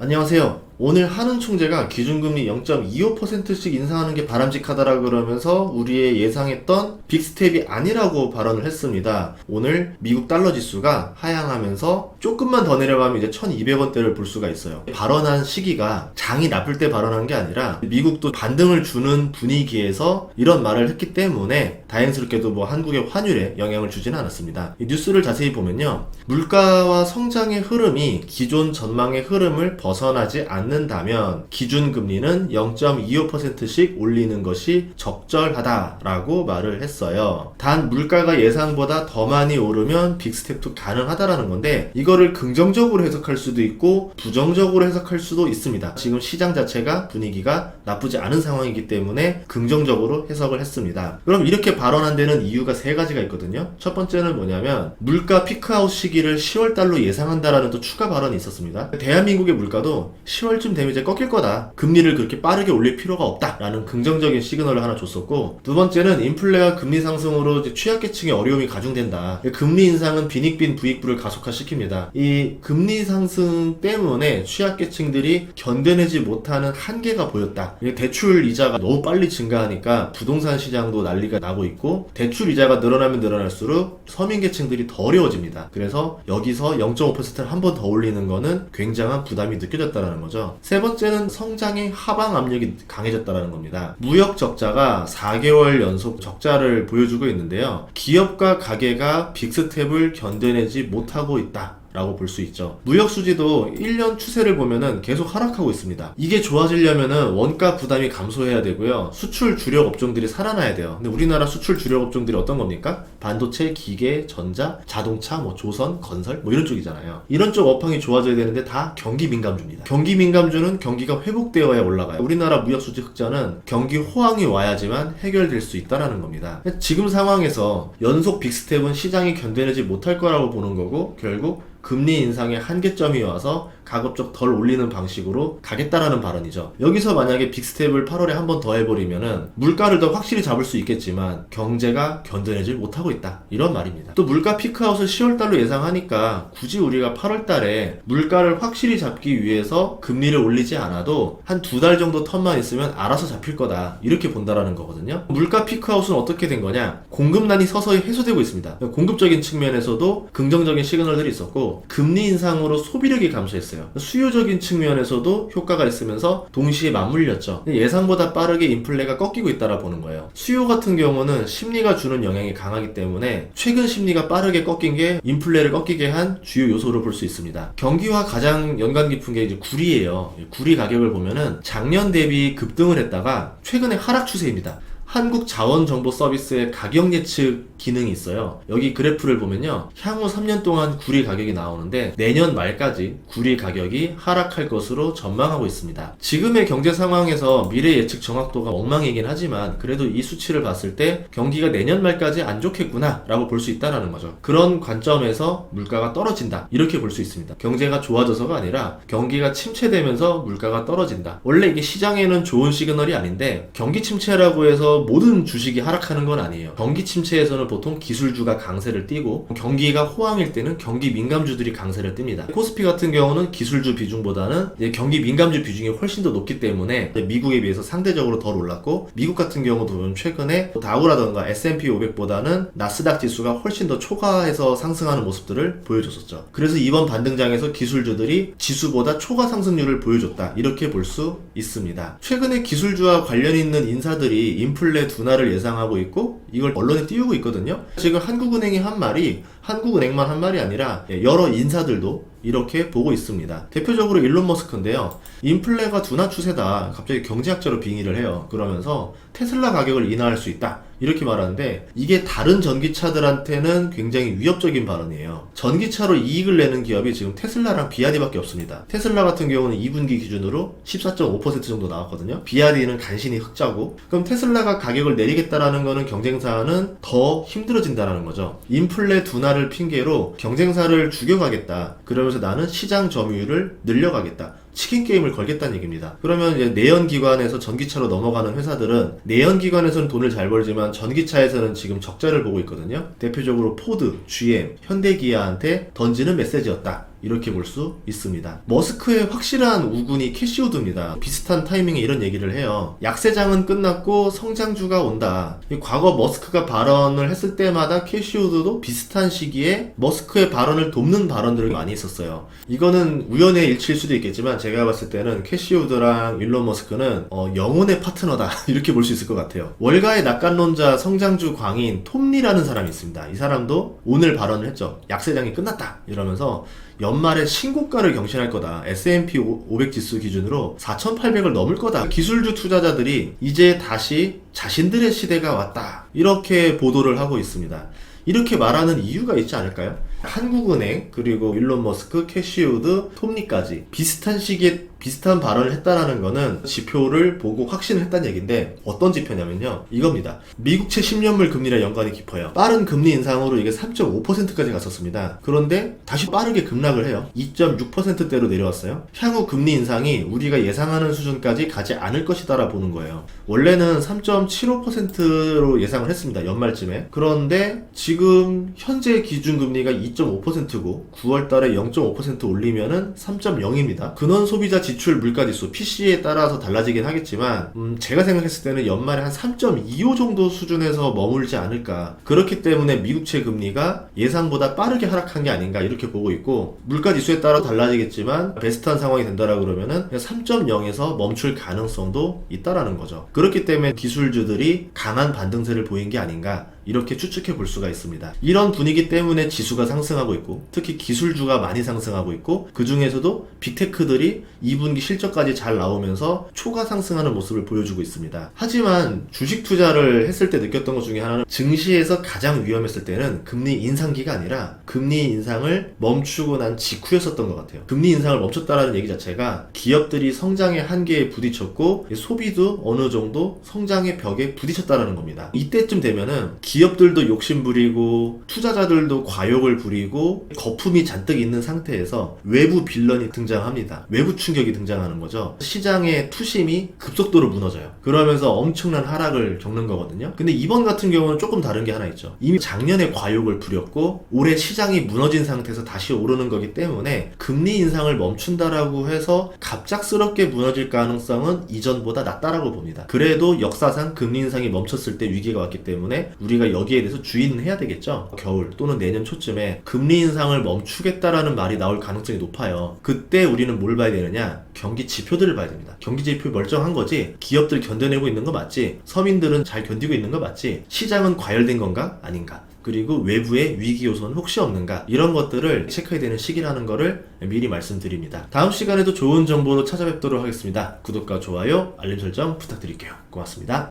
안녕하세요. 오늘 한은 총재가 기준금리 0.25%씩 인상하는 게 바람직하다라 그러면서 우리의 예상했던 빅스텝이 아니라고 발언을 했습니다. 오늘 미국 달러 지수가 하향하면서 조금만 더 내려가면 이제 1200원대를 볼 수가 있어요. 발언한 시기가 장이 나쁠 때 발언한 게 아니라 미국도 반등을 주는 분위기에서 이런 말을 했기 때문에 다행스럽게도 뭐 한국의 환율에 영향을 주지는 않았습니다. 이 뉴스를 자세히 보면요. 물가와 성장의 흐름이 기존 전망의 흐름을 벗어나지 않는 다면 기준금리는 0.25%씩 올리는 것이 적절하다라고 말을 했어요. 단 물가가 예상보다 더 많이 오르면 빅스텝도 가능하다라는 건데 이거를 긍정적으로 해석할 수도 있고 부정적으로 해석할 수도 있습니다. 지금 시장 자체가 분위기가 나쁘지 않은 상황이기 때문에 긍정적으로 해석을 했습니다. 그럼 이렇게 발언한 데는 이유가 세 가지가 있거든요. 첫 번째는 뭐냐면 물가 피크아웃 시기를 10월 달로 예상한다라는 또 추가 발언이 있었습니다. 대한민국의 물가도 10월 쯤 되면 이제 꺾일 거다. 금리를 그렇게 빠르게 올릴 필요가 없다 라는 긍정적인 시그널을 하나 줬었고 두 번째는 인플레와 금리 상승으로 취약계층의 어려움이 가중된다. 금리 인상은 빈익빈 부익부를 가속화시킵니다. 이 금리 상승 때문에 취약계층들이 견뎌내지 못하는 한계가 보였다. 대출 이자가 너무 빨리 증가하니까 부동산 시장도 난리가 나고 있고 대출 이자가 늘어나면 늘어날수록 서민계층들이 더 어려워집니다. 그래서 여기서 0.5%를 한 번 더 올리는 거는 굉장한 부담이 느껴졌다는 거죠. 세 번째는 성장의 하방 압력이 강해졌다는 겁니다. 무역 적자가 4개월 연속 적자를 보여주고 있는데요. 기업과 가게가 빅스텝을 견뎌내지 못하고 있다. 라고 볼 수 있죠. 무역 수지도 1년 추세를 보면은 계속 하락하고 있습니다. 이게 좋아지려면은 원가 부담이 감소해야 되고요. 수출 주력 업종들이 살아나야 돼요. 근데 우리나라 수출 주력 업종들이 어떤 겁니까? 반도체, 기계, 전자, 자동차, 뭐 조선, 건설 뭐 이런 쪽이잖아요. 이런 쪽 업황이 좋아져야 되는데 다 경기 민감주입니다. 경기 민감주는 경기가 회복되어야 올라가요. 우리나라 무역 수지 흑자는 경기 호황이 와야지만 해결될 수 있다라는 겁니다. 지금 상황에서 연속 빅스텝은 시장이 견뎌내지 못할 거라고 보는 거고 결국 금리 인상의 한계점이 와서 가급적 덜 올리는 방식으로 가겠다라는 발언이죠. 여기서 만약에 빅스텝을 8월에 한 번 더 해버리면은 물가를 더 확실히 잡을 수 있겠지만 경제가 견뎌내질 못하고 있다. 이런 말입니다. 또 물가 피크아웃을 10월달로 예상하니까 굳이 우리가 8월달에 물가를 확실히 잡기 위해서 금리를 올리지 않아도 한 두 달 정도 텀만 있으면 알아서 잡힐 거다. 이렇게 본다라는 거거든요. 물가 피크아웃은 어떻게 된 거냐? 공급난이 서서히 해소되고 있습니다. 공급적인 측면에서도 긍정적인 시그널들이 있었고 금리 인상으로 소비력이 감소했어요. 수요적인 측면에서도 효과가 있으면서 동시에 맞물렸죠. 예상보다 빠르게 인플레가 꺾이고 있다라 보는 거예요. 수요 같은 경우는 심리가 주는 영향이 강하기 때문에 최근 심리가 빠르게 꺾인 게 인플레를 꺾이게 한 주요 요소로 볼 수 있습니다. 경기와 가장 연관 깊은 게 이제 구리예요. 구리 가격을 보면은 작년 대비 급등을 했다가 최근에 하락 추세입니다. 한국 자원 정보 서비스의 가격 예측 기능이 있어요. 여기 그래프를 보면요. 향후 3년 동안 구리 가격이 나오는데 내년 말까지 구리 가격이 하락할 것으로 전망하고 있습니다. 지금의 경제 상황에서 미래 예측 정확도가 엉망이긴 하지만 그래도 이 수치를 봤을 때 경기가 내년 말까지 안 좋겠구나 라고 볼 수 있다는 거죠. 그런 관점에서 물가가 떨어진다. 이렇게 볼 수 있습니다. 경제가 좋아져서가 아니라 경기가 침체되면서 물가가 떨어진다. 원래 이게 시장에는 좋은 시그널이 아닌데 경기 침체라고 해서 모든 주식이 하락하는 건 아니에요. 경기 침체에서는 보통 기술주가 강세를 띠고 경기가 호황일 때는 경기 민감주들이 강세를 띱니다. 코스피 같은 경우는 기술주 비중보다는 경기 민감주 비중이 훨씬 더 높기 때문에 미국에 비해서 상대적으로 덜 올랐고 미국 같은 경우도 보면 최근에 다우라던가 S&P 500보다는 나스닥 지수가 훨씬 더 초과해서 상승하는 모습들을 보여줬었죠. 그래서 이번 반등장에서 기술주들이 지수보다 초과 상승률을 보여줬다. 이렇게 볼 수 있습니다. 최근에 기술주와 관련 있는 인사들이 인플 레 둔화를 예상하고 있고 이걸 언론에 띄우고 있거든요. 지금 한국은행이 한 말이 한국은행만 한 말이 아니라 여러 인사들도 이렇게 보고 있습니다. 대표적으로 일론 머스크인데요. 인플레가 둔화 추세다. 갑자기 경제학자로 빙의를 해요. 그러면서 테슬라 가격을 인하할 수 있다. 이렇게 말하는데 이게 다른 전기차들한테는 굉장히 위협적인 발언이에요. 전기차로 이익을 내는 기업이 지금 테슬라랑 비아디밖에 없습니다. 테슬라 같은 경우는 2분기 기준으로 14.5% 정도 나왔거든요. 비아디는 간신히 흑자고 그럼 테슬라가 가격을 내리겠다라는 거는 경쟁사는 더 힘들어진다라는 거죠. 인플레 둔화를 핑계로 경쟁사를 죽여가겠다. 그러면서 나는 시장 점유율을 늘려가겠다. 치킨 게임을 걸겠다는 얘기입니다. 그러면 이제 내연 기관에서 전기차로 넘어가는 회사들은 내연 기관에서는 돈을 잘 벌지만 전기차에서는 지금 적자를 보고 있거든요. 대표적으로 포드, GM, 현대기아한테 던지는 메시지였다. 이렇게 볼 수 있습니다. 머스크의 확실한 우군이 캐시우드입니다. 비슷한 타이밍에 이런 얘기를 해요. 약세장은 끝났고 성장주가 온다. 이 과거 머스크가 발언을 했을 때마다 캐시우드도 비슷한 시기에 머스크의 발언을 돕는 발언들을 많이 했었어요. 이거는 우연의 일치일 수도 있겠지만 제가 봤을 때는 캐시우드랑 일론 머스크는 어, 영혼의 파트너다 이렇게 볼 수 있을 것 같아요. 월가의 낙관론자 성장주 광인 톰리라는 사람이 있습니다. 이 사람도 오늘 발언을 했죠. 약세장이 끝났다 이러면서 연말에 신고가를 경신할 거다. S&P 500 지수 기준으로 4,800을 넘을 거다. 기술주 투자자들이 이제 다시 자신들의 시대가 왔다. 이렇게 보도를 하고 있습니다. 이렇게 말하는 이유가 있지 않을까요? 한국은행, 그리고 일론 머스크, 캐시우드, 톱니까지 비슷한 시기에 비슷한 발언을 했다라는 거는 지표를 보고 확신을 했다는 얘기인데 어떤 지표냐면요. 이겁니다. 미국채 10년물 금리랑 연관이 깊어요. 빠른 금리 인상으로 이게 3.5%까지 갔었습니다. 그런데 다시 빠르게 급락을 해요. 2.6%대로 내려왔어요. 향후 금리 인상이 우리가 예상하는 수준까지 가지 않을 것이다라 보는 거예요. 원래는 3.75%로 예상을 했습니다. 연말쯤에. 그런데 지금 현재 기준금리가 2.5%고 9월 달에 0.5% 올리면은 3.0입니다. 근원 소비자 지출 물가지수 PC에 따라서 달라지긴 하겠지만 음, 제가 생각했을 때는 연말에 한 3.25 정도 수준에서 머물지 않을까. 그렇기 때문에 미국채 금리가 예상보다 빠르게 하락한 게 아닌가 이렇게 보고 있고 물가 지수에 따라 달라지겠지만 베스트한 상황이 된다라 그러면은 3.0에서 멈출 가능성도 있다라는 거죠. 그렇기 때문에 기술주들이 강한 반등세를 보인 게 아닌가 이렇게 추측해 볼 수가 있습니다. 이런 분위기 때문에 지수가 상승하고 있고 특히 기술주가 많이 상승하고 있고 그 중에서도 빅테크들이 2분기 실적까지 잘 나오면서 초가 상승하는 모습을 보여주고 있습니다. 하지만 주식 투자를 했을 때 느꼈던 것 중에 하나는 증시에서 가장 위험했을 때는 금리 인상기가 아니라 금리 인상을 멈추고 난 직후였었던 것 같아요. 금리 인상을 멈췄다라는 얘기 자체가 기업들이 성장의 한계에 부딪혔고 소비도 어느 정도 성장의 벽에 부딪혔다라는 겁니다. 이때쯤 되면은 기업들도 욕심 부리고 투자자들도 과욕을 부리고 거품이 잔뜩 있는 상태에서 외부 빌런이 등장합니다. 외부 충격이 등장하는 거죠. 시장의 투심이 급속도로 무너져요. 그러면서 엄청난 하락을 겪는 거거든요. 근데 이번 같은 경우는 조금 다른 게 하나 있죠. 이미 작년에 과욕을 부렸고 올해 시장이 무너진 상태에서 다시 오르는 거기 때문에 금리 인상을 멈춘다라고 해서 갑작스럽게 무너질 가능성은 이전보다 낮다라고 봅니다. 그래도 역사상 금리 인상이 멈췄을 때 위기가 왔기 때문에 우리가 여기에 대해서 주의는 해야 되겠죠. 겨울 또는 내년 초쯤에 금리 인상을 멈추겠다라는 말이 나올 가능성이 높아요. 그때 우리는 뭘 봐야 되느냐? 경기 지표들을 봐야 됩니다. 경기 지표 멀쩡한 거지? 기업들 견뎌내고 있는 거 맞지? 서민들은 잘 견디고 있는 거 맞지? 시장은 과열된 건가? 아닌가? 그리고 외부의 위기 요소는 혹시 없는가 이런 것들을 체크해야 되는 시기라는 거를 미리 말씀드립니다. 다음 시간에도 좋은 정보로 찾아뵙도록 하겠습니다. 구독과 좋아요, 알림 설정 부탁드릴게요. 고맙습니다.